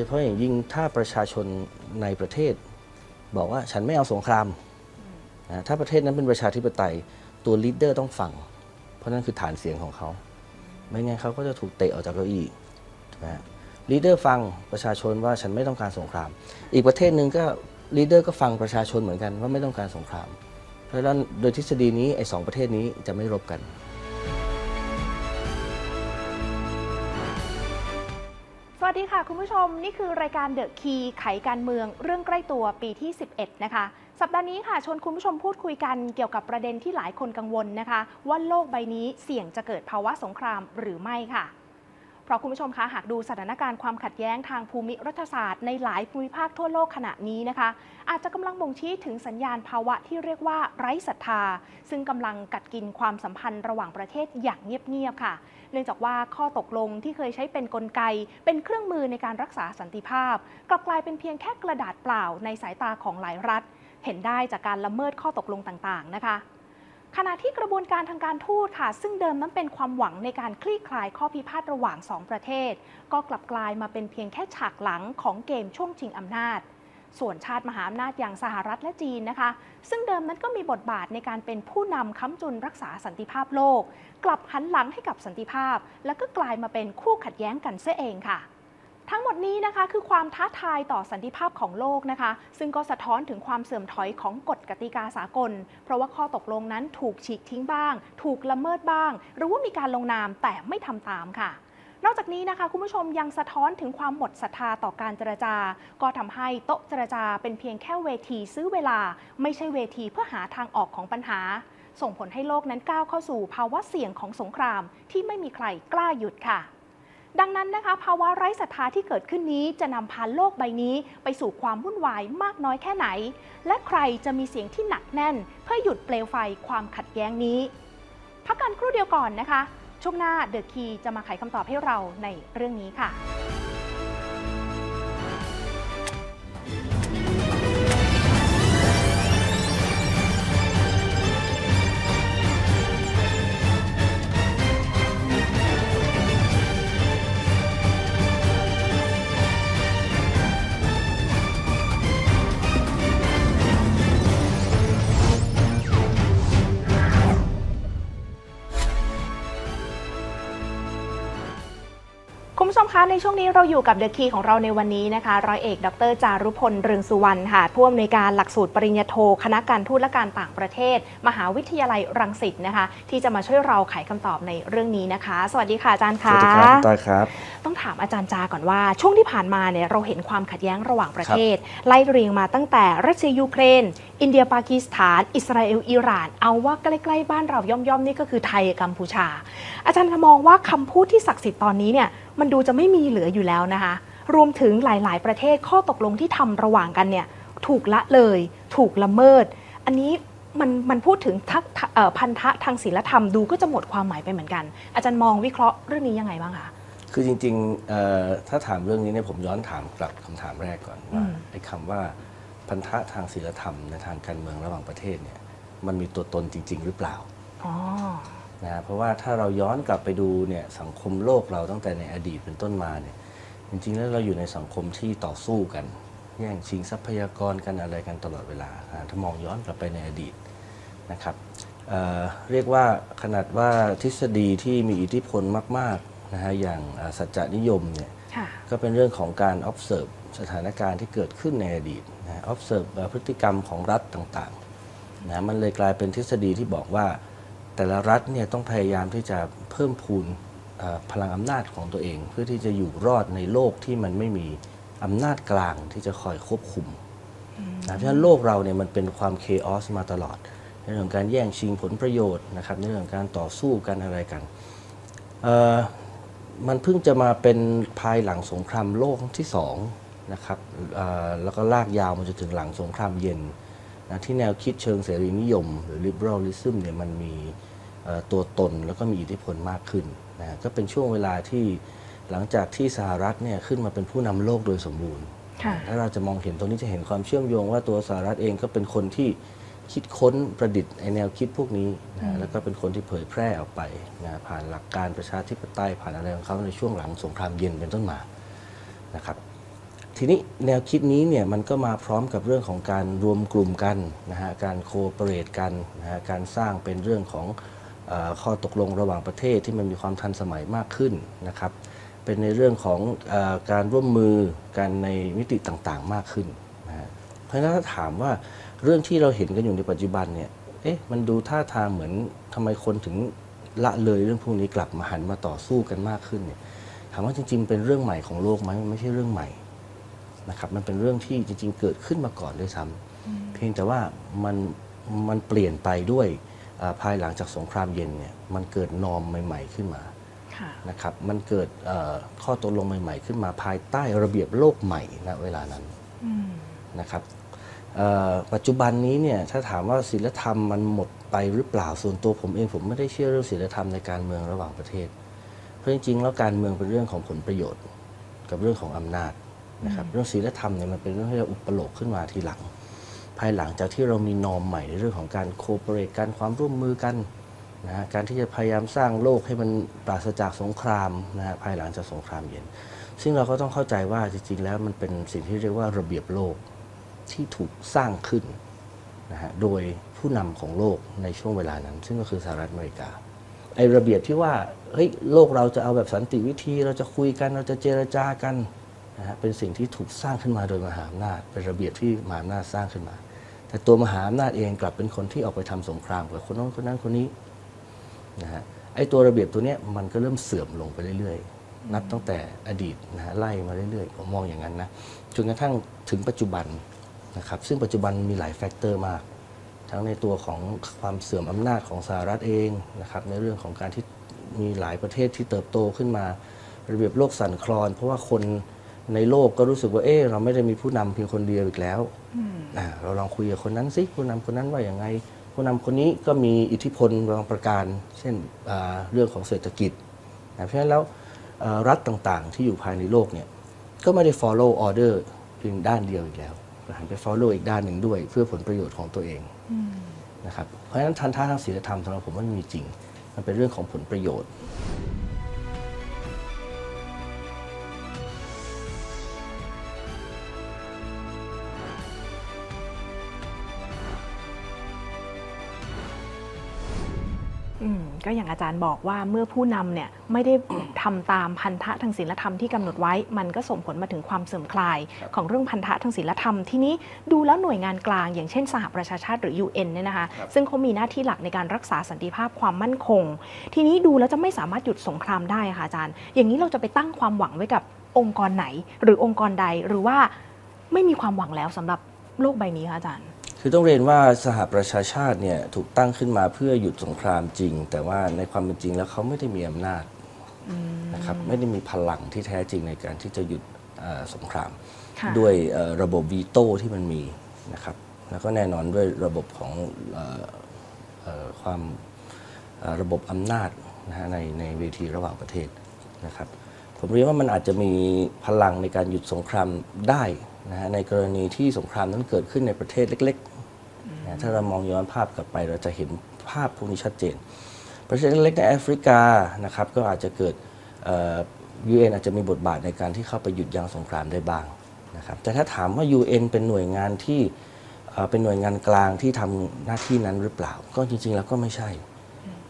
ยเฉพาะอย่างยิ่งถ้าประชาชนในประเทศ บอกว่าฉันไม่เอาสงครามนะถ้าประเทศนั้นเป็นประชาธิปไตยตัวลีดเดอร์ต้องฟัง เพราะนั่นคือฐานเสียงของเขา ไม่งั้นเขาก็จะถูกเตะออกจากเก้าอี้ถูกไหมลีดเดอร์ฟังประชาชนว่าฉันไม่ต้องการสงคราม อีกประเทศหนึ่งก็ลีดเดอร์ก็ฟังประชาชนเหมือนกันว่าไม่ต้องการสงคราม เพราะฉะนั้นโดยทฤษฎีนี้ไอ้สองประเทศนี้จะไม่รบกัน วัสดีค่ะคุณผู้ชม นี่คือรายการเดอะคีไขการเมือง เรื่องใกล้ตัวปีที่ 11 นะคะ สัปดาห์นี้ค่ะชวนคุณผู้ชมพูดคุยกันเกี่ยวกับประเด็นที่หลายคนกังวลนะคะ ว่าโลกใบนี้เสี่ยงจะเกิดภาวะสงครามหรือไม่ค่ะ เพราะคุณผู้ชมคะหากดูสถานการณ์ความขัดแย้งทางภูมิรัฐศาสตร์ในหลายภูมิภาคทั่วโลกขณะนี้นะคะ อาจจะกำลังบ่งชี้ถึงสัญญาณภาวะที่เรียกว่าไร้ศรัทธา ซึ่งกำลังกัดกินความสัมพันธ์ระหว่างประเทศอย่างเงียบๆค่ะ เนื่องจากว่าข้อตกลงที่เคยใช้เป็นกลไก เป็นเครื่องมือในการรักษาสันติภาพ กลับกลายเป็นเพียงแค่กระดาษเปล่าในสายตาของหลายรัฐ เห็นได้จากการละเมิดข้อตกลงต่างๆนะคะขณะที่กระบวนการทางการทูตค่ะ ซึ่งเดิมนั้นเป็นความหวังในการคลี่คลายข้อพิพาทระหว่างสองประเทศ ก็กลับกลายมาเป็นเพียงแค่ฉากหลังของเกมช่วงชิงอำนาจ ส่วนชาติมหาอำนาจอย่างสหรัฐและจีนนะคะ ซึ่งเดิมนั้นก็มีบทบาทในการเป็นผู้นำค้ำจุนรักษาสันติภาพโลก กลับหันหลังให้กับสันติภาพ แล้วก็กลายมาเป็นคู่ขัดแย้งกันเสียเองค่ะทั้งหมดนี้นะคะคือความท้าทายต่อสันติภาพของโลกนะคะ ซึ่งก็สะท้อนถึงความเสื่อมถอยของกฎกติกาสากล เพราะว่าข้อตกลงนั้นถูกฉีกทิ้งบ้าง ถูกละเมิดบ้าง หรือว่ามีการลงนามแต่ไม่ทำตามค่ะ นอกจากนี้นะคะคุณผู้ชมยังสะท้อนถึงความหมดศรัทธาต่อการเจรจา ก็ทำให้โต๊ะเจรจาเป็นเพียงแค่เวทีซื้อเวลา ไม่ใช่เวทีเพื่อหาทางออกของปัญหา ส่งผลให้โลกนั้นก้าวเข้าสู่ภาวะเสี่ยงของสงคราม ที่ไม่มีใครกล้าหยุดค่ะดังนั้นนะคะภาวะไร้ศรัทธาที่เกิดขึ้นนี้จะนำพาโลกใบนี้ ไปสู่ความวุ่นวายมากน้อยแค่ไหน และใครจะมีเสียงที่หนักแน่น เพื่อหยุดเปลวไฟความขัดแย้งนี้ พักกันครู่เดียวก่อนนะคะ ช่วงหน้าเดอะคีจะมาไขคำตอบให้เราในเรื่องนี้ค่ะ ในช่วงนี้เราอยู่กับเดอะคีของเราในวันนี้นะคะร้อยเอก ดรจารุพลเรืองสุวรรณค่ะผู้อำนวยการหลักสูตรปริญญาโท คณะการทูตและการต่างประเทศ มหาวิทยาลัยรังสิตนะคะ ที่จะมาช่วยเราไขคำตอบในเรื่องนี้นะคะ สวัสดีค่ะอาจารย์สค่ะวัสดีครับต้อยครับ ต้องถามอาจารย์จาก่อนว่า ช่วงที่ผ่านมาเนี่ยเราเห็นความขัดแย้งระหว่างประเทศ ไล่เรียงมาตั้งแต่รัสเซียยูเครน อินเดียปากีสถาน อิสราเอลอิหร่าน เอาว่าใกล้ๆบ้านเราย่อมๆนี่ก็คือไทยกับกัมพูชา อาจารย์มองว่าคำพูดที่ศักดิ์สิทธิ์ตอนนี้เนี่ยมันดูจะไม่มีเหลืออยู่แล้วนะคะ รวมถึงหลายๆ ประเทศข้อตกลงที่ทำระหว่างกันเนี่ยถูกละเลย ถูกละเมิด อันนี้มันมันพูดถึงทักเอ่อพันธะทางศีลธรรมดูก็จะหมดความหมายไปเหมือนกัน อาจารย์มองวิเคราะห์เรื่องนี้ยังไงบ้างคะคือจริงๆเอ่อถ้าถามเรื่องนี้เนี่ยผมย้อนถามกลับคำถามแรกก่อนว่าอืมไอ้คำว่า พันธะทางศีลธรรมในทางการเมืองระหว่างประเทศเนี่ยมันมีตัวตนจริง ๆ หรือเปล่าอ๋อนะฮะเพราะว่าถ้าเราย้อนกลับไปดูเนี่ยสังคมโลกเราตั้งแต่ในอดีตเป็นต้นมาเนี่ยจริงๆแล้วเราอยู่ในสังคมที่ต่อสู้กัน แย่งชิงทรัพยากรกันอะไรกันตลอดเวลาอ่าถ้ามองย้อนกลับไปในอดีตนะครับเอ่อเรียกว่าขนาดว่าทฤษฎีที่มีอิทธิพลมากๆนะฮะอย่างอ่าสัจจนิยมเนี่ยค่ะก็เป็นเรื่องของการ observe สถานการณ์ที่เกิดขึ้นในอดีตนะ observe เอ่อพฤติกรรมของรัฐต่างๆนะมันเลยกลายเป็นทฤษฎีที่บอกว่า แต่ละรัฐเนี่ยต้องพยายามที่จะเพิ่มพูนพลังอำนาจของตัวเอง เพื่อที่จะอยู่รอดในโลกที่มันไม่มีอำนาจกลางที่จะคอยควบคุมนะเพราะฉะนั้นโลกเราเนี่ยมันเป็นความเคออสมาตลอด ในเรื่องการแย่งชิงผลประโยชน์นะครับในเรื่องการต่อสู้กันอะไรกันเอ่อมันเพิ่งจะมาเป็นภายหลังสงครามโลกที่สอง นะครับเอ่อแล้วก็ลากยาวมาจนถึงหลังสงครามเย็นนะที่แนวคิดเชิงเสรีนิยม หรือ liberalism เนี่ยมันมีเอ่อตัวตนแล้วก็มีอิทธิพลมากขึ้นนะก็เป็นช่วงเวลาที่หลังจากที่สหรัฐเนี่ยขึ้นมาเป็นผู้นำโลกโดยสมบูรณ์ค่ะถ้าเราจะมองเห็นตรงนี้จะเห็นความเชื่อมโยงว่าตัวสหรัฐเองก็เป็นคนที่คิดค้นประดิษฐ์ไอแนวคิดพวกนี้นะแล้วก็เป็นคนที่เผยแพร่ออกไปนะผ่านหลักการประชาธิปไตยผ่านอะไรของเขาในช่วงหลังสงครามเย็นเป็นต้นมานะครับ ทีนี้แนวคิดนี้เนี่ยมันก็มาพร้อมกับเรื่องของการรวมกลุ่มกันนะฮะการโคเปเรตกันนะฮะการสร้างเป็นเรื่องของอข้อตกลงระหว่างประเทศที่มันมีความทันสมัยมากขึ้นนะครับเป็นในเรื่องของอการร่วมมือกันในมิติต่างๆมากขึ้นนะฮะเพราะฉะนั้นถ้าถามว่าเรื่องที่เราเห็นกันอยู่ในปัจจุบันเนี่ยเอ๊ะมันดูท่าทางเหมือนทำไมคนถึงละเลยเรื่องพวกนี้กลับมาหันมาต่อสู้กันมากขึ้นเนี่ยถามว่าจริงๆ เป็นเรื่องใหม่ของโลกไหมมันไม่ใช่เรื่องใหม่ นะครับมันเป็นเรื่องที่จริง ๆ เกิดขึ้นมาก่อนด้วยซ้ำเพียงแต่ว่ามันมันเปลี่ยนไปด้วยอ่าภายหลังจากสงครามเย็นเนี่ยมันเกิดนอมใหม่ ๆ ขึ้นมาค่ะนะครับมันเกิดเอ่อข้อตกลงใหม่ ๆ ขึ้นมาภายใต้ระเบียบโลกใหม่ณเวลานั้นอืมนะครับเอ่อปัจจุบันนี้เนี่ยถ้าถามว่าศีลธรรมมันหมดไปหรือเปล่าส่วนตัวผมเองผมไม่ได้เชื่อเรื่องศีลธรรมในการเมืองระหว่างประเทศ เพราะจริงๆแล้วการเมืองเป็นเรื่องของผลประโยชน์ กับเรื่องของอำนาจ นะครับเรื่องศีลธรรมเนี่ยมันเป็นเรื่องที่เราอุปโลกขึ้นมาทีหลัง ภายหลังจากที่เรามีนอมใหม่ในเรื่องของการโคเปเรตกันความร่วมมือกันนะฮะการที่จะพยายามสร้างโลกให้มันปราศจากสงครามนะฮะภายหลังจากสงครามเย็น ซึ่งเราก็ต้องเข้าใจว่าจริงๆ แล้วมันเป็นสิ่งที่เรียกว่าระเบียบโลกที่ถูกสร้างขึ้นนะฮะโดยผู้นำของโลกในช่วงเวลานั้น ซึ่งก็คือสหรัฐอเมริกาไอ้ระเบียบที่ว่าเฮ้ยโลกเราจะเอาแบบสันติวิธีเราจะคุยกันเราจะเจรจากัน นะฮะเป็นสิ่งที่ถูกสร้างขึ้นมาโดยมหาอำนาจเป็นระเบียบที่มหาอำนาจสร้างขึ้นมา แต่ตัวมหาอำนาจเองกลับเป็นคนที่ออกไปทำสงครามกับคนนั้นคนนั้นคนนี้นะฮะไอ้ตัวระเบียบตัวเนี้ยมันก็เริ่มเสื่อมลงไปเรื่อยๆ นับตั้งแต่อดีตนะฮะไล่มาเรื่อยๆผมมองอย่างนั้นนะจนกระทั่งถึงปัจจุบันนะครับซึ่งปัจจุบันมีหลายแฟกเตอร์มากทั้งในตัวของความเสื่อมอำนาจของสหรัฐเองนะครับในเรื่องของการที่มีหลายประเทศที่เติบโตขึ้นมา ระเบียบโลกสั่นคลอน เพราะว่าคน ในโลกก็รู้สึกว่าเออเราไม่ได้มีผู้นำเพียงคนเดียวอีกแล้วอ่าเราลองคุยกับคนนั้นสิผู้นำคนนั้นว่าอย่างไง ผู้นำคนนี้ก็มีอิทธิพลบางประการ เช่นอ่าเรื่องของเศรษฐกิจนะเพราะฉะนั้นแล้วเอ่อรัฐต่างๆ ที่อยู่ภายในโลกเนี่ยก็ไม่ได้ follow order เพียงด้านเดียวอีกแล้วหันไป follow อีกด้านหนึ่งด้วย เพื่อผลประโยชน์ของตัวเองนะครับเพราะฉะนั้นทันท่าทางศีลธรรมสำหรับผมว่ามันมีจริง มันเป็นเรื่องของผลประโยชน์ ก็อย่างอาจารย์บอกว่าเมื่อผู้นำเนี่ยไม่ได้ทำตามพันธะทางศีลธรรมที่กำหนดไว้ มันก็ส่งผลมาถึงความเสื่อมคลาย ของเรื่องพันธะทางศีลธรรมที่นี้ดูแล้วหน่วยงานกลาง อย่างเช่นสหประชาชาติหรือ UN เนี่ยนะคะซึ่งเขามีหน้าที่หลักในการรักษาสันติภาพความมั่นคง ทีนี้ดูแล้วจะไม่สามารถหยุดสงครามได้ค่ะอาจารย์ อย่างนี้เราจะไปตั้งความหวังไว้กับองค์กรไหน หรือองค์กรใดหรือว่าไม่มีความหวังแล้วสำหรับโลกใบนี้ค่ะอาจารย์ คือต้องเรียนว่าสหประชาชาติเนี่ยถูกตั้งขึ้นมาเพื่อหยุดสงครามจริง แต่ว่าในความเป็นจริงแล้วเขาไม่ได้มีอำนาจนะครับไม่ได้มีพลังที่แท้จริงในการที่จะหยุดเอ่อสงครามค่ะด้วยเอ่อระบบวีโต้ที่มันมีนะครับแล้วก็แน่นอนด้วยระบบของเอ่อเอ่อความเอ่อระบบอำนาจนะฮะในในเวทีระหว่างประเทศนะครับผมเรียนว่ามันอาจจะมีพลังในการหยุดสงครามได้นะฮะในกรณีที่สงครามนั้นเกิดขึ้นในประเทศเล็กๆนะ ถ้าเรามองย้อนภาพกลับไปเราจะเห็นภาพพวกนี้ชัดเจน ประเทศเล็กๆในแอฟริกานะครับก็อาจจะเกิดยูเอ็นอาจจะมีบทบาทในการที่เข้าไปหยุดยั้งสงครามได้บ้างนะครับแต่ถ้าถามว่า UN เป็นหน่วยงานที่เอ่อเป็นหน่วยงานกลางที่ทำหน้าที่นั้นหรือเปล่า ก็จริง ๆ แล้วก็ไม่ใช่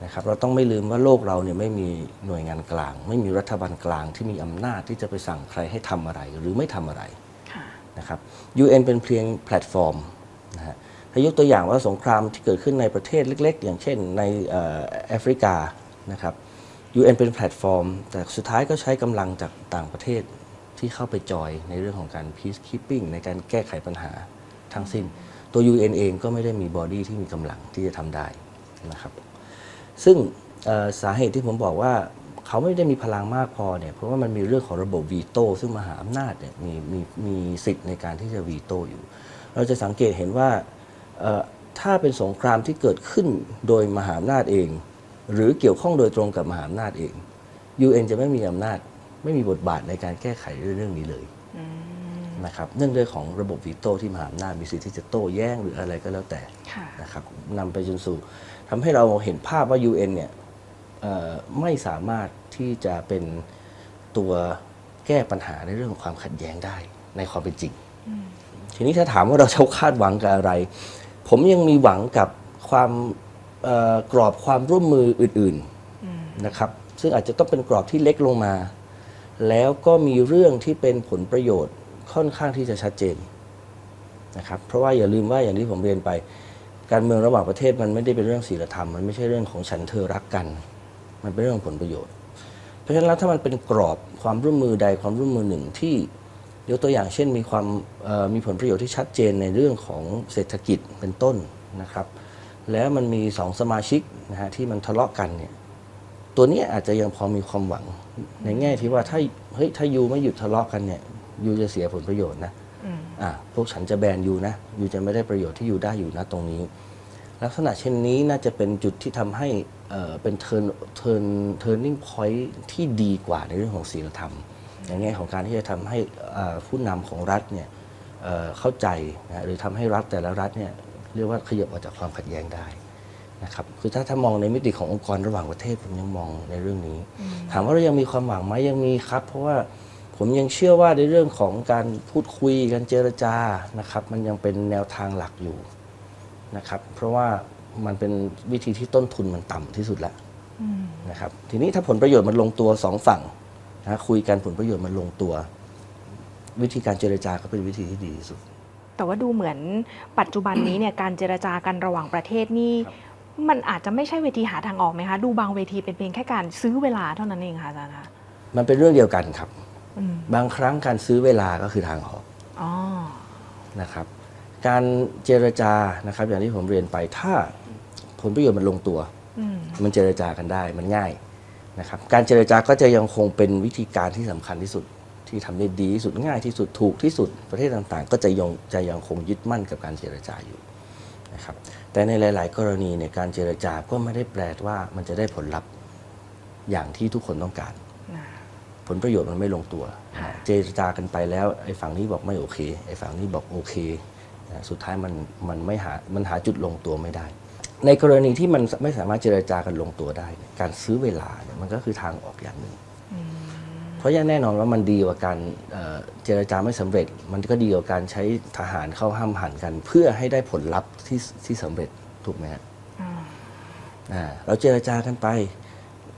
นะครับเราต้องไม่ลืมว่าโลกเราเนี่ยไม่มีหน่วยงานกลาง ไม่มีรัฐบาลกลางที่มีอำนาจที่จะไปสั่งใครให้ทำอะไรหรือไม่ทำอะไรค่ะนะครับ UN เป็นเพียงแพลตฟอร์มนะฮะ ถ้ยกตัวอย่างว่าสงครามที่เกิดขึ้นในประเทศเล็ก ๆ อย่างเช่นในแอฟริกานะครับ UN เป็นแพลตฟอร์ม แต่สุดท้ายก็ใช้กำลังจากต่างประเทศที่เข้าไปจอยในเรื่องของการ peacekeeping ในการแก้ไขปัญหาทั้งสิ้น ตัว UN เองก็ไม่ได้มีบอดี้ที่มีกำลังที่จะทำได้นะครับ ซึ่งสาเหตุที่ผมบอกว่าเขาไม่ได้มีพลังมากพอเนี่ยเพราะว่ามันมีเรื่องของระบบวีโต้ซึ่งมหาอำนาจเนี่ยมีมีมีสิทธิ์ในการที่จะวีโต้อยู่ เราจะสังเกตเห็นว่า ถ้าเป็นสงครามที่เกิดขึ้นโดยมหาอำนาจเอง หรือเกี่ยวข้องโดยตรงกับมหาอำนาจเอง UN จะไม่มีอำนาจไม่มีบทบาทในการแก้ไขเรื่องนี้เลยนะครับเนื่องด้วยของระบบวีโต้ที่มหาอำนาจมีสิทธิ์ที่จะโต้แย้งหรืออะไรก็แล้วแต่ค่ะนะครับนำไปจนสู่ทำให้เราเห็นภาพว่า UN เนี่ยเอ่อไม่สามารถที่จะเป็นตัวแก้ปัญหาในเรื่องของความขัดแย้งได้ในความเป็นจริง ทีนี้ถ้าถามว่าเราจะคาดหวังกับอะไร ผมยังมีหวังกับความเอ่อกรอบความร่วมมืออื่นๆนะครับซึ่งอาจจะต้องเป็นกรอบที่เล็กลงมา แล้วก็มีเรื่องที่เป็นผลประโยชน์ค่อนข้างที่จะชัดเจนนะครับเพราะว่าอย่าลืมว่าอย่างที่ผมเรียนไป การเมืองระหว่างประเทศมันไม่ได้เป็นเรื่องศีลธรรม มันไม่ใช่เรื่องของฉันเธอรักกัน มันเป็นเรื่องของผลประโยชน์ เพราะฉะนั้นแล้วถ้ามันเป็นกรอบความร่วมมือใดความร่วมมือหนึ่งที่ ยกตัวอย่างเช่นมีความเอ่อมีผลประโยชน์ที่ชัดเจนในเรื่องของเศรษฐกิจเป็นต้นนะครับ แล้วมันมีสองสมาชิกนะฮะที่มันทะเลาะกันเนี่ยตัวเนี้ยอาจจะยังพอมีความหวัง ในแง่ที่ว่าถ้าเฮ้ยถ้ายูไม่หยุดทะเลาะกันเนี่ยยูจะเสียผลประโยชน์นะอะพวกฉันจะแบนยูนะยูจะไม่ได้ประโยชน์ที่ยูได้อยู่นะตรงนี้ ลักษณะเช่นนี้น่าจะเป็นจุดที่ทำให้เอ่อเป็น turn turn turning point ที่ดีกว่าในเรื่องของศีลธรรม ในแง่ของการที่จะทำให้เอ่อผู้นำของรัฐเนี่ยเอ่อเข้าใจนะหรือทำให้รัฐแต่ละรัฐเนี่ยเรียกว่าขยับออกจากความขัดแย้งได้นะครับคือถ้าถ้ามองในมิติขององค์กรระหว่างประเทศผมยังมองในเรื่องนี้ ถามว่าเรายังมีความหวังไหมยังมีครับ เพราะว่าผมยังเชื่อว่าในเรื่องของการพูดคุยการเจรจานะครับ มันยังเป็นแนวทางหลักอยู่นะครับ เพราะว่ามันเป็นวิธีที่ต้นทุนมันต่ำที่สุดแล้วนะครับ ทีนี้ถ้าผลประโยชน์มันลงตัวสองฝั่ง นะคุยกันผลประโยชน์มันลงตัว วิธีการเจรจาก็เป็นวิธีที่ดีที่สุด แต่ว่าดูเหมือนปัจจุบันนี้เนี่ยการเจรจากันระหว่างประเทศนี่มันอาจจะไม่ใช่เวทีหาทางออกไหมคะ ดูบางเวทีเป็นเพียงแค่การซื้อเวลาเท่านั้นเองค่ะอาจารย์คะมันเป็นเรื่องเดียวกันครับอืมบางครั้งการซื้อเวลาก็คือทางออกอ๋อนะครับ การเจรจานะครับ อย่างที่ผมเรียนไปถ้าผลประโยชน์มันลงตัวอืมมันเจรจากันได้มันง่าย นะครับการเจรจาก็จะยังคงเป็นวิธีการที่สำคัญที่สุดที่ทำได้ดีที่สุดง่ายที่สุดถูกที่สุดประเทศต่างๆ ก็จะยังจะยังคงยึดมั่นกับการเจรจาอยู่นะครับแต่ในหลาย ๆ กรณีเนี่ยการเจรจาก็ไม่ได้แปลว่ามันจะได้ผลลัพธ์อย่างที่ทุกคนต้องการนะผลประโยชน์มันไม่ลงตัวค่ะเจรจากันไปแล้วไอ้ฝั่งนี้บอกไม่โอเคไอ้ฝั่งนี้บอกโอเคนะสุดท้ายมันมันไม่หามันหาจุดลงตัวไม่ได้ ในกรณีที่มันไม่สามารถเจรจากันลงตัวได้เนี่ยการซื้อเวลาเนี่ยมันก็คือทางออกอย่างหนึ่ง เพราะยังแน่นอนว่ามันดีกว่าการเอ่อเจรจาไม่สำเร็จ มันก็ดีกว่าการใช้ทหารเข้าห้ามหันกัน เพื่อให้ได้ผลลัพธ์ที่ที่สำเร็จถูกไหมฮะอ่าอ่าเราเจรจากันไป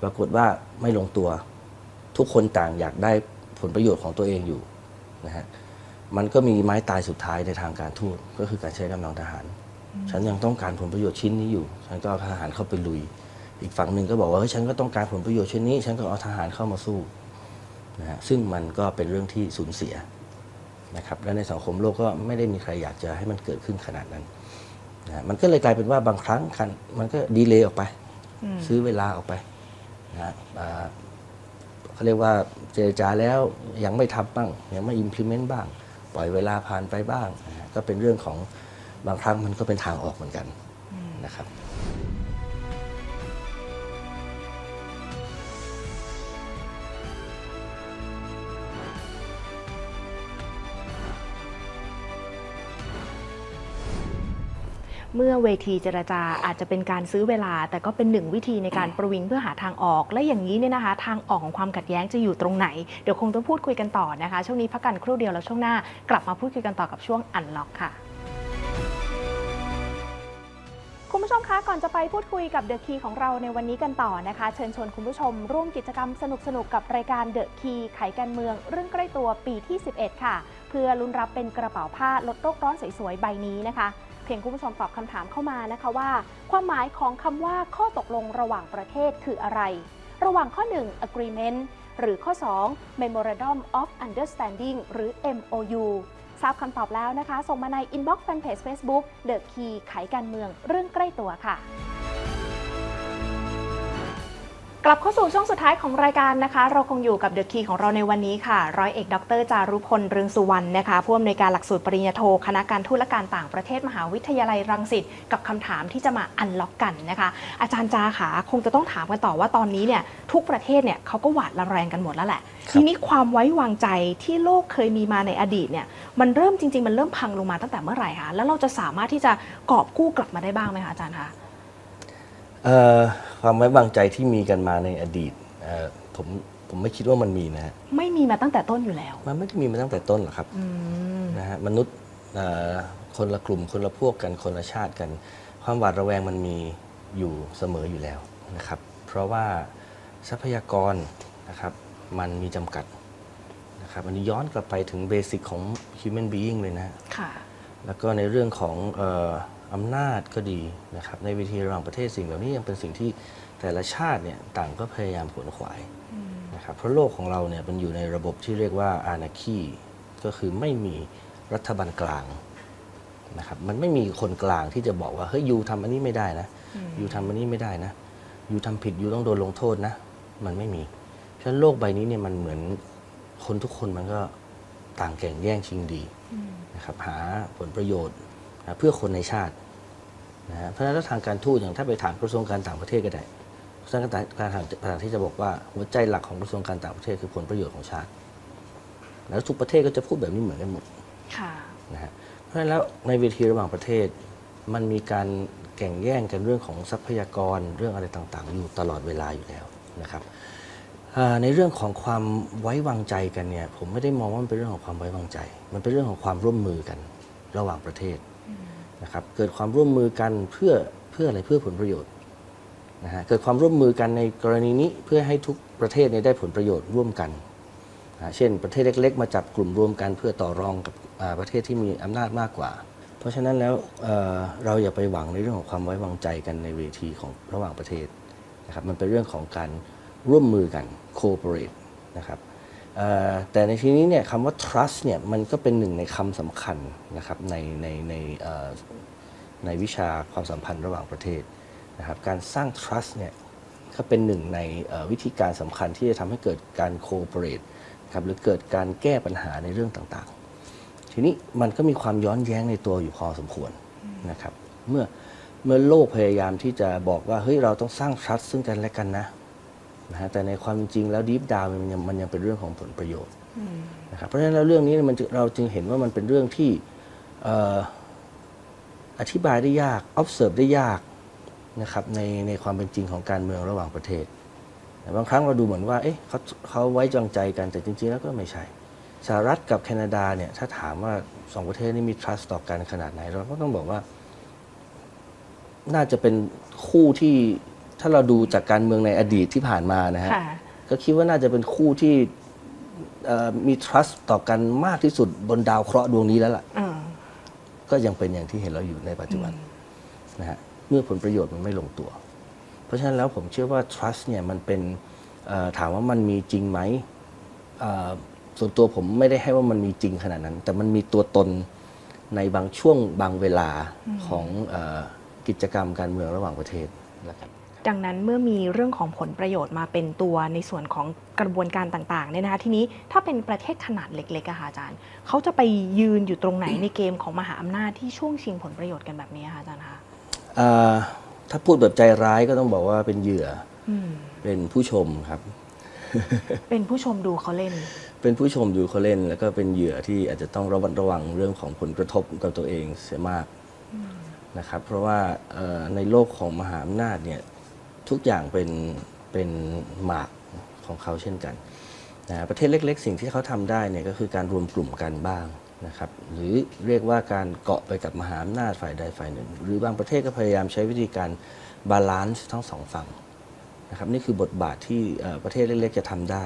ปรากฏว่าไม่ลงตัว ทุกคนต่างอยากได้ผลประโยชน์ของตัวเองอยู่นะฮะมันก็มีไม้ตายสุดท้ายในทางการทูตก็คือการใช้กำลังทหาร ฉันยังต้องการผลประโยชน์ชิ้นนี้อยู่ ฉันก็เอาทหารเข้าไปลุย อีกฝั่งหนึ่งก็บอกว่าเฮ้ยฉันก็ต้องการผลประโยชน์ชิ้นนี้ ฉันก็เอาทหารเข้ามาสู้นะฮะซึ่งมันก็เป็นเรื่องที่สูญเสียนะครับและในสังคมโลกก็ไม่ได้มีใครอยากจะให้มันเกิดขึ้นขนาดนั้นนะฮะมันก็เลยกลายเป็นว่าบางครั้งกันมันก็ดีเลย์ออกไปอืมซื้อเวลาออกไปนะฮะอ่าเขาเรียกว่าเจรจาแล้วยังไม่ทำบ้าง ยังไม่ implement บ้าง ปล่อยเวลาผ่านไปบ้างนะฮะก็เป็นเรื่องของ บางครั้งมันก็เป็นทางออกเหมือนกันนะครับเมื่อเวทีเจรจาอาจจะเป็นการซื้อเวลา แต่ก็เป็นหนึ่งวิธีในการประวิงเพื่อหาทางออก และอย่างนี้เนี่ยนะคะ ทางออกของความขัดแย้งจะอยู่ตรงไหน เดี๋ยวคงต้องพูดคุยกันต่อนะคะ ช่วงนี้พักกันครู่เดียวแล้วช่วงหน้ากลับมาพูดคุยกันต่อกับช่วงอันล็อกค่ะ คุณผู้ชมคะก่อนจะไปพูดคุยกับเดอะคีของเราในวันนี้กันต่อนะคะ เชิญชวนคุณผู้ชมร่วมกิจกรรมสนุกๆกับรายการเดอะคีไขการเมือง เรื่องใกล้ตัวปีที่ 11 ค่ะ เพื่อลุ้นรับเป็นกระเป๋าผ้าลดโลกร้อนสวยๆใบนี้นะคะ เพียงคุณผู้ชมตอบคำถามเข้ามานะคะว่า ความหมายของคำว่าข้อตกลงระหว่างประเทศคืออะไร ระหว่างข้อ 1 agreement หรือข้อ 2 memorandum of understanding หรือ MOU ทราบคำตอบแล้วนะคะ ส่งมาในอินบ็อกซ์แฟนเพจ Facebook The Key ไขการเมืองเรื่องใกล้ตัวค่ะ กลับเข้าสู่ช่วงสุดท้ายของรายการนะคะ เราคงอยู่กับเดอะคีของเราในวันนี้ค่ะ ร้อยเอกดรจารุพลเรืองสุวรรณนะคะผู้อำนวยการหลักสูตรปริญญาโท คณะการทูตและการต่างประเทศมหาวิทยาลัยรังสิตกับคำถามที่จะมาอันล็อกกันนะคะ อาจารย์จาขาคงจะต้องถามกันต่อว่าตอนนี้เนี่ยทุกประเทศเนี่ยเขาก็หวาดระแรงกันหมดแล้วแหละครับทีนี้ความไว้วางใจที่โลกเคยมีมาในอดีตเนี่ยมันเริ่มจริง ๆ มันเริ่มพังลงมาตั้งแต่เมื่อไหร่คะแล้วเราจะสามารถที่จะกอบกู้กลับมาได้บ้างไหมคะอาจารย์คะเอ่อ ความไว้วางใจที่มีกันมาในอดีตเอ่อผมผมไม่คิดว่ามันมีนะฮะไม่มีมาตั้งแต่ต้นอยู่แล้วมันไม่ได้มีมาตั้งแต่ต้นหรอกครับ อืมนะฮะมนุษย์เอ่อคนละกลุ่มคนละพวกกันคนละชาติกัน ความหวาดระแวงมันมีอยู่เสมออยู่แล้วนะครับ เพราะว่าทรัพยากรนะครับมันมีจำกัดนะครับอันนี้ย้อนกลับไปถึงเบสิกของ human being เลยนะค่ะ แล้วก็ในเรื่องของเอ่อ อำนาจก็ดีนะครับในเวทีระหว่างประเทศสิ่งเหล่านี้ยังเป็นสิ่งที่แต่ละชาติเนี่ยต่างก็พยายามขวนขวายนะครับเพราะโลกของเราเนี่ยมันอยู่ในระบบที่เรียกว่าอาณาคีก็คือไม่มีรัฐบาลกลางนะครับมันไม่มีคนกลางที่จะบอกว่าเฮ้ยยูทำอันนี้ไม่ได้นะยูทำอันนี้ไม่ได้นะยูทำผิดยูต้องโดนลงโทษนะ มันไม่มีเพราะฉะนั้นโลกใบนี้เนี่ยมันเหมือนคนทุกคนมันก็ต่างแข่งแย่งชิงดีนะครับหาผลประโยชน์ นะเพื่อคนในชาตินะฮะเพราะฉะนั้นแล้วทางการทูตอย่างถ้าไปถามกระทรวงการต่างประเทศก็ได้กระทรวงการต่างการต่างประเทศจะบอกว่าหัวใจหลักของกระทรวงการต่างประเทศคือผลประโยชน์ของชาติ แล้วทุกประเทศก็จะพูดแบบนี้เหมือนกันหมดค่ะนะฮะเพราะฉะนั้นแล้วในเวทีระหว่างประเทศ มันมีการแข่งแย่งกันเรื่องของทรัพยากรเรื่องอะไรต่างๆ อยู่ตลอดเวลาอยู่แล้วนะครับอ่าในเรื่องของความไว้วางใจกันเนี่ยผมไม่ได้มองว่ามันเป็นเรื่องของความไว้วางใจ มันเป็นเรื่องของความร่วมมือกันระหว่างประเทศ นะครับเกิดความร่วมมือกันเพื่อเพื่ออะไรเพื่อผลประโยชน์นะฮะเกิดความร่วมมือกันในกรณีนี้เพื่อให้ทุกประเทศเนี่ยได้ผลประโยชน์ร่วมกันอ่าเช่น ประเทศเล็ก ๆ มาจับกลุ่มรวมกันเพื่อต่อรองกับประเทศที่มีอำนาจมากกว่า เพราะฉะนั้นแล้วเเราอย่าไปหวังในเรื่องของความไว้วางใจกันในเวทีของระหว่างประเทศนะครับมันเป็นเรื่องของการร่วมมือกัน cooperate นะครับ แต่ในที่นี้เนี่ยคำว่า trust เนี่ยมันก็เป็นหนึ่งในคำสำคัญนะครับในในในในวิชาความสัมพันธ์ระหว่างประเทศนะครับการสร้าง trust เนี่ยก็เป็นหนึ่งในวิธีการสำคัญที่จะทำให้เกิดการ cooperate ครับหรือเกิดการแก้ปัญหาในเรื่องต่างๆ ทีนี้มันก็มีความย้อนแย้งในตัวอยู่พอสมควรนะครับเมื่อเมื่อโลกพยายามที่จะบอกว่าเฮ้ยเราต้องสร้าง trust ซึ่งกันและกันนะ นะฮะแต่ในความจริงแล้ว deep down มันยังมันยังเป็นเรื่องของผลประโยชน์นะครับเพราะฉะนั้นแล้วเรื่องนี้มันจึงเราจึงเห็นว่ามันเป็นเรื่องที่เอ่ออธิบายได้ยาก observe ได้ยากนะครับในในความเป็นจริงของการเมืองระหว่างประเทศแต่บางครั้งเราดูเหมือนว่าเอ๊ะเขาเขาไว้วางใจกันแต่จริง ๆ แล้วก็ไม่ใช่สหรัฐกับแคนาดาเนี่ยถ้าถามว่าสองประเทศนี้มี trust ต่อกันขนาดไหน เราก็ต้องบอกว่า น่าจะเป็นคู่ที่ ถ้าเราดูจากการเมืองในอดีตที่ผ่านมานะฮะค่ะ ก็คิดว่าน่าจะเป็นคู่ที่เอ่อมี trust ต่อกันมากที่สุดบนดาวเคราะห์ดวงนี้แล้วล่ะเออก็ยังเป็นอย่างที่เห็นเราอยู่ในปัจจุบันนะฮะเมื่อผลประโยชน์มันไม่ลงตัว เพราะฉะนั้นแล้วผมเชื่อว่า trust เนี่ยมันเป็นเอ่อถามว่ามันมีจริงไหมเอ่อส่วนตัวผมไม่ได้ให้ว่ามันมีจริงขนาดนั้น แต่มันมีตัวตนในบางช่วงบางเวลาของเออกิจกรรมการเมืองระหว่างประเทศนะครับ ดังนั้นเมื่อมีเรื่องของผลประโยชน์มาเป็นตัวในส่วนของกระบวนการต่างๆเนี่ยนะคะทีนี้ถ้าเป็นประเทศขนาดเล็กๆอะค่ะอาจารย์เขาจะไปยืนอยู่ตรงไหนในเกมของมหาอำนาจที่ช่วงชิงผลประโยชน์กันแบบนี้คะอาจารย์คะเอ่อถ้าพูดแบบใจร้ายก็ต้องบอกว่าเป็นเหยื่ออืมเป็นผู้ชมครับ เป็นผู้ชมดูเขาเล่น เป็นผู้ชมดูเขาเล่น แล้วก็เป็นเหยื่อที่อาจจะต้องระมัดระวังเรื่องของผลกระทบกับตัวเองเสียมากนะครับ เพราะว่าเอ่อในโลกของมหาอำนาจเนี่ย ทุกอย่างเป็นเป็นหมากของเขาเช่นกันนะประเทศเล็ก ๆ สิ่งที่เขาทำได้เนี่ยก็คือการรวมกลุ่มกันบ้างนะครับหรือเรียกว่าการเกาะไปกับมหาอำนาจฝ่ายใดฝ่ายหนึ่ง หรือบางประเทศก็พยายามใช้วิธีการบาลานซ์ทั้งสองฝั่งนะครับนี่คือบทบาทที่ประเทศเล็ก ๆ จะทำได้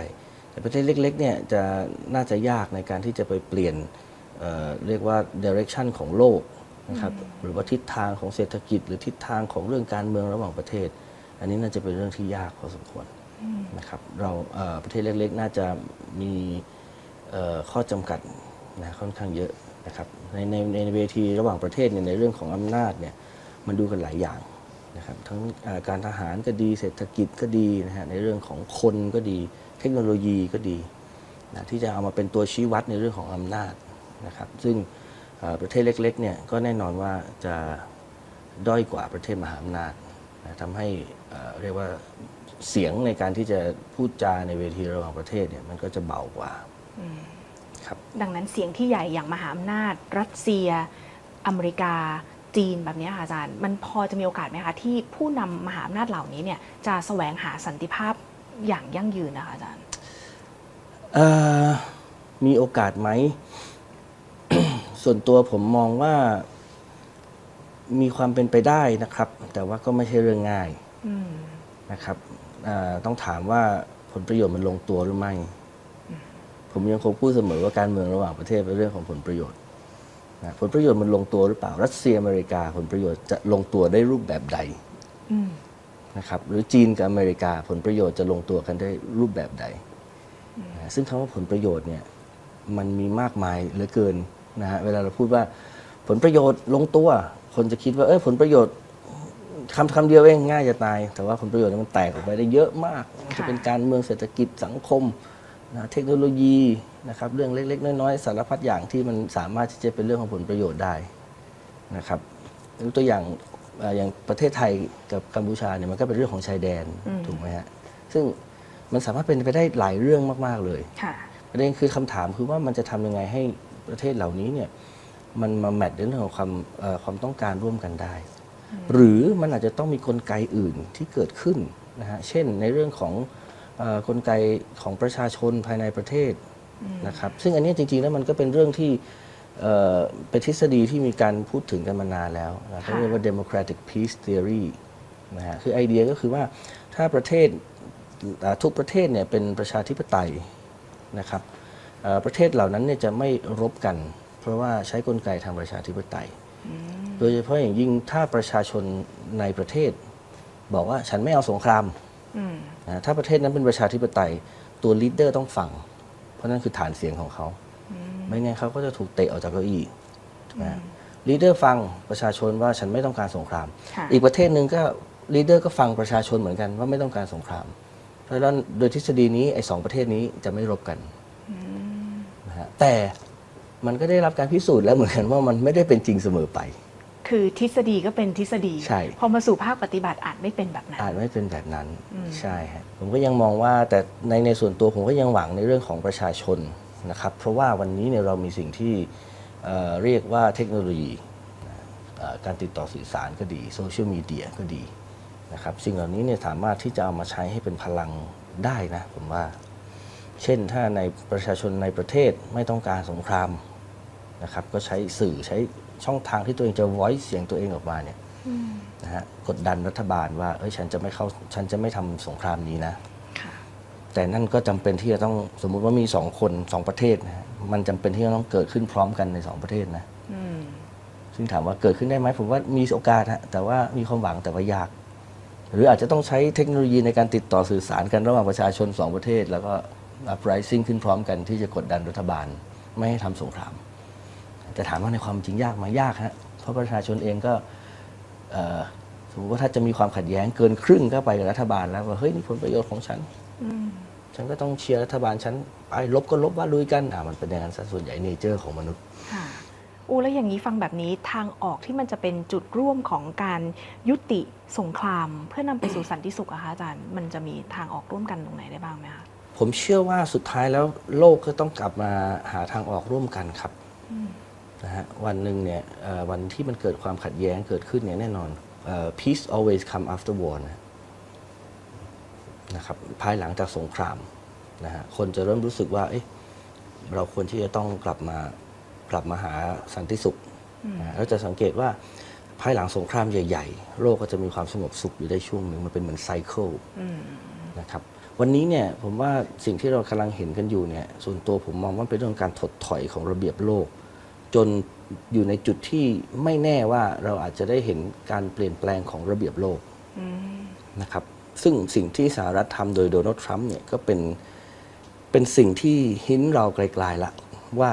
แต่ประเทศเล็กๆเนี่ยจะน่าจะยากในการที่จะไปเปลี่ยนเเรียกว่า direction ของโลกนะครับหรือว่าทิศทางของเศรษฐกิจ หรือทิศทางของเรื่องการเมืองระหว่างประเทศ อันนี้น่าจะเป็นเรื่องที่ยากพอสมควรนะครับเราเอ่อประเทศเล็กๆ น่าจะมีเอ่อข้อจำกัดนะค่อนข้างเยอะนะครับในในในเวทีระหว่างประเทศเนี่ยในเรื่องของอำนาจเนี่ยมันดูกันหลายอย่างนะครับทั้งอ่าการทหารก็ดีเศรษฐกิจก็ดีนะฮะในเรื่องของคนก็ดี เทคโนโลยีก็ดีนะที่จะเอามาเป็นตัวชี้วัดในเรื่องของอำนาจนะครับซึ่งอ่าประเทศเล็กๆเนี่ยก็แน่นอนว่าจะด้อยกว่าประเทศมหาอำนาจนะทำให้อ่า เรียกว่าเสียงในการที่จะพูดจาในเวทีระหว่างประเทศเนี่ยมันก็จะเบากว่าครับดังนั้นเสียงที่ใหญ่อย่างมหาอำนาจ รัสเซีย อเมริกา จีนแบบนี้ค่ะอาจารย์ มันพอจะมีโอกาสไหมคะ ที่ผู้นำมหาอำนาจเหล่านี้เนี่ยจะแสวงหาสันติภาพอย่างยั่งยืนนะคะอาจารย์เอ่อมีโอกาสไหม ส่วนตัวผมมองว่ามีความเป็นไปได้นะครับ แต่ว่าก็ไม่ใช่เรื่องง่ายอืม นะครับเอ่อต้องถามว่าผลประโยชน์มันลงตัวหรือไม่ ผมยังคงพูดเสมอว่าการเมืองระหว่างประเทศเป็นเรื่องของผลประโยชน์นะผลประโยชน์มันลงตัวหรือเปล่า รัสเซียอเมริกาผลประโยชน์จะลงตัวได้รูปแบบใดอืมนะครับหรือจีนกับอเมริกาผลประโยชน์จะลงตัวกันได้รูปแบบใดนะซึ่งคำว่าผลประโยชน์เนี่ยมันมีมากมายเหลือเกินนะฮะเวลาเราพูดว่าผลประโยชน์ลงตัว คนจะคิดว่าเออผลประโยชน์ คำคำเดียวเองง่ายจะตาย แต่ว่าผลประโยชน์เนี่ยมันแตกออกไปได้เยอะมาก จะเป็นการเมืองเศรษฐกิจสังคมนะเทคโนโลยีนะครับเรื่องเล็ก ๆ น้อยๆสารพัดอย่างที่มันสามารถที่จะเป็นเรื่องของผลประโยชน์ได้นะครับยกตัวอย่างเอ่ออย่างประเทศไทยกับกัมพูชาเนี่ยมันก็เป็นเรื่องของชายแดนอืมถูกไหมฮะซึ่งมันสามารถเป็นไปได้หลายเรื่องมากๆเลยค่ะประเด็นคือคำถามคือว่ามันจะทำยังไงให้ประเทศเหล่านี้เนี่ยมันมาแมทในเรื่องของความเอ่อความต้องการร่วมกันได้ หรือมันอาจจะต้องมีกลไกอื่นที่เกิดขึ้นนะฮะเช่นในเรื่องของเอ่อกลไกของประชาชนภายในประเทศนะครับซึ่งอันเนี้ยจริงๆแล้วมันก็เป็นเรื่องที่เอ่อเป็นทฤษฎีที่มีการพูดถึงกันมานานแล้วนะเขาเรียกว่า democratic peace theory นะฮะคือไอเดียก็คือว่าถ้าประเทศอ่าทุกประเทศเนี่ยเป็นประชาธิปไตยนะครับเอ่อประเทศเหล่านั้นเนี่ยจะไม่รบกัน เพราะว่าใช้กลไกทางประชาธิปไตย โดยเฉพาะอย่างยิ่งถ้าประชาชนในประเทศ บอกว่าฉันไม่เอาสงครามอืมนะถ้าประเทศนั้นเป็นประชาธิปไตย ตัวลีดเดอร์ต้องฟัง เพราะนั่นคือฐานเสียงของเขาไม่งั้นเขาก็จะถูกเตะออกจากเก้าอี้นะลีดเดอร์ฟังประชาชนว่าฉันไม่ต้องการสงครามค่ะอีกประเทศหนึ่งก็ลีดเดอร์ก็ฟังประชาชนเหมือนกันว่าไม่ต้องการสงคราม เพราะฉะนั้นโดยทฤษฎีนี้ไอ้สองประเทศนี้จะไม่รบกันนะฮะแต่ มันก็ได้รับการพิสูจน์แล้วเหมือนกันว่ามันไม่ได้เป็นจริงเสมอไป คือทฤษฎีก็เป็นทฤษฎี ใช่ พอมาสู่ภาคปฏิบัติอาจไม่เป็นแบบนั้น อาจไม่เป็นแบบนั้น ใช่ฮะผมก็ยังมองว่าแต่ในในส่วนตัวผมก็ยังหวังในเรื่องของประชาชนนะครับ เพราะว่าวันนี้เนี่ยเรามีสิ่งที่เอ่อเรียกว่าเทคโนโลยีนะเอ่อการติดต่อสื่อสารก็ดีโซเชียลมีเดียก็ดีนะครับสิ่งเหล่านี้เนี่ยสามารถที่จะเอามาใช้ให้เป็นพลังได้นะผมว่า เช่นถ้าในประชาชนในประเทศไม่ต้องการสงคราม นะครับก็ใช้สื่อใช้ช่องทางที่ตัวเองจะ voice เสียงตัวเองออกมาเนี่ยนะฮะกดดันรัฐบาลว่าเอ้ยฉันจะไม่เข้าฉันจะไม่ทำสงครามนี้นะค่ะแต่นั่นก็จำเป็นที่จะต้องสมมุติว่ามีสองคนสองประเทศนะฮะมันจำเป็นที่จะต้องเกิดขึ้นพร้อมกันในสองประเทศนะอืมซึ่งถามว่าเกิดขึ้นได้ไหมผมว่ามีโอกาสฮะแต่ว่ามีความหวังแต่ว่ายาก หรืออาจจะต้องใช้เทคโนโลยีในการติดต่อสื่อสารกันระหว่างประชาชนสองประเทศ แล้วก็ uprising ขึ้นพร้อมกันที่จะกดดันรัฐบาลไม่ให้ทำสงคราม แต่ถามว่าในความจริงยากไหมยากฮะเพราะประชาชนเองก็เอ่อสมมติว่าถ้าจะมีความขัดแย้งเกินครึ่งก็ไปกับรัฐบาลแล้วว่าเฮ้ยนี่ผลประโยชน์ของฉันอืมฉันก็ต้องเชียร์รัฐบาลฉันไปลบก็ลบว่าลุยกันอ่ามันเป็นอย่างนั้นซะส่วนใหญ่เนเจอร์ของมนุษย์ค่ะอูแล้วอย่างนี้ฟังแบบนี้ทางออกที่มันจะเป็นจุดร่วมของการยุติสงคราม เพื่อนำไปสู่สันติสุขอะคะอาจารย์มันจะมีทางออกร่วมกันตรงไหนได้บ้างไหมคะผมเชื่อว่าสุดท้ายแล้วโลกก็ต้องกลับมาหาทางออกร่วมกันครับ นะฮะวันหนึ่งเนี่ยเอ่อวันที่มันเกิดความขัดแย้งเกิดขึ้นเนี่ยแน่นอนเอ่อ peace always come after war นะนะครับภายหลังจากสงครามนะฮะคนจะเริ่มรู้สึกว่าเอ๊ะเราควรที่จะต้องกลับมากลับมาหาสันติสุขนะแล้วจะสังเกตว่าภายหลังสงครามใหญ่ ๆ โลกก็จะมีความสงบสุขอยู่ได้ช่วงหนึ่งมันเป็นเหมือนไซเคิลอืมนะครับวันนี้เนี่ยผมว่าสิ่งที่เรากำลังเห็นกันอยู่เนี่ยส่วนตัวผมมองว่าเป็นเรื่องการถดถอยของระเบียบโลก จนอยู่ในจุดที่ไม่แน่ว่าเราอาจจะได้เห็นการเปลี่ยนแปลงของระเบียบโลกอืมนะครับ ซึ่งสิ่งที่สหรัฐทำโดยโดนัลด์ทรัมป์เนี่ยก็เป็นเป็นสิ่งที่หินเราไกลๆละว่า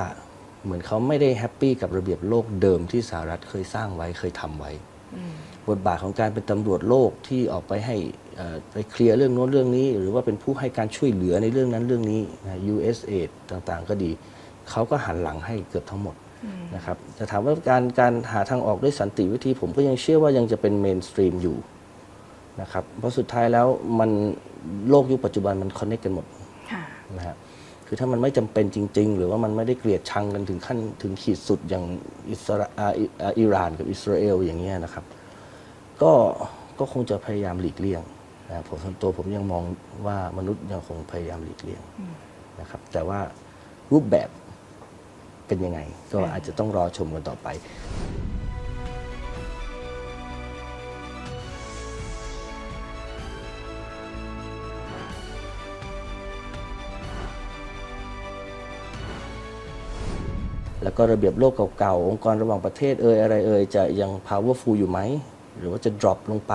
เหมือนเขาไม่ได้แฮปปี้กับระเบียบโลกเดิมที่สหรัฐเคยสร้างไว้เคยทำไว้ บทบาทของการเป็นตำรวจโลกที่ออกไปให้เอ่อไปเคลียร์เรื่องโน้นเรื่องนี้ หรือว่าเป็นผู้ให้การช่วยเหลือในเรื่องนั้นเรื่องนี้นะ USAID ต่างๆ ก็ดี เขาก็หันหลังให้เกือบทั้งหมด นะครับแต่ถามว่าการการหาทางออกด้วยสันติวิธี ผมก็ยังเชื่อว่ายังจะเป็นเมนสตรีมอยู่นะครับเพราะสุดท้ายแล้วมันโลกยุคปัจจุบันมันคอนเนคกันหมดค่ะนะฮะคือถ้ามันไม่จำเป็นจริง ๆ หรือว่ามันไม่ได้เกลียดชังกันถึงขั้นถึงขีดสุดอย่างอิสราอ่าอิอ่าอิหร่านกับอิสราเอลอย่างเงี้ยนะครับ ก็ก็คงจะพยายามหลีกเลี่ยงนะผมส่วนตัวผมยังมองว่ามนุษย์ยังคงพยายามหลีกเลี่ยงนะครับ แต่ว่ารูปแบบ เป็นยังไง ก็อาจจะต้องรอชมกันต่อไปแล้วก็ระเบียบโลกเก่าๆ องค์กรระหว่างประเทศเอ่ยอะไรเอ่ยจะยัง powerful อยู่ไหม หรือว่าจะ drop ลงไป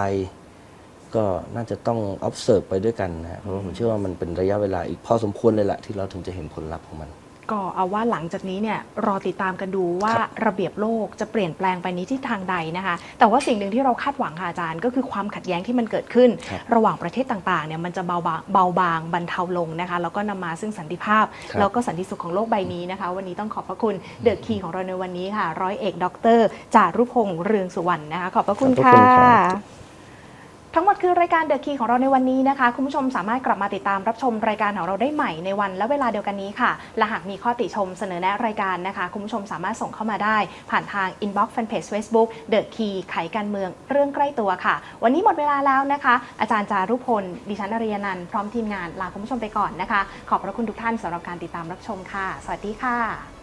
ก็น่าจะต้อง observe ไปด้วยกันนะฮะเพราะว่าผมเชื่อว่ามันเป็นระยะเวลาอีกพอสมควรเลยแหละที่เราถึงจะเห็นผลลัพธ์ของมัน ก็เอาว่าหลังจากนี้เนี่ยรอติดตามกันดูว่าครับระเบียบโลกจะเปลี่ยนแปลงไปในทิศทางใดนะคะ แต่ว่าสิ่งหนึ่งที่เราคาดหวังค่ะอาจารย์ ก็คือความขัดแย้งที่มันเกิดขึ้นครับระหว่างประเทศต่างๆเนี่ยมันจะเบาบางเบาบางบรรเทาลงนะคะ แล้วก็นำมาซึ่งสันติภาพครับแล้วก็สันติสุขของโลกใบนี้นะคะ วันนี้ต้องขอบพระคุณเดอะคีของเราในวันนี้ค่ะ ร้อยเอก ดรจารุพงษ์เรืองสุวรรณนะคะขอบพระคุณขอบพระค่ะคุณครับ ทั้งหมดคือรายการเดอะคีของเราในวันนี้นะคะ คุณผู้ชมสามารถกลับมาติดตามรับชมรายการของเราได้ใหม่ในวันและเวลาเดียวกันนี้ค่ะ และหากมีข้อติชมเสนอแนะรายการนะคะ คุณผู้ชมสามารถส่งเข้ามาได้ ผ่านทาง inbox fanpage Facebook The Key ไขการเมืองเรื่องใกล้ตัวค่ะ วันนี้หมดเวลาแล้วนะคะ อาจารย์จารุพล ดิฉันอริยนันท์พร้อมทีมงานลาคุณผู้ชมไปก่อนนะคะ ขอบพระคุณทุกท่านสำหรับการติดตามรับชมค่ะ สวัสดีค่ะ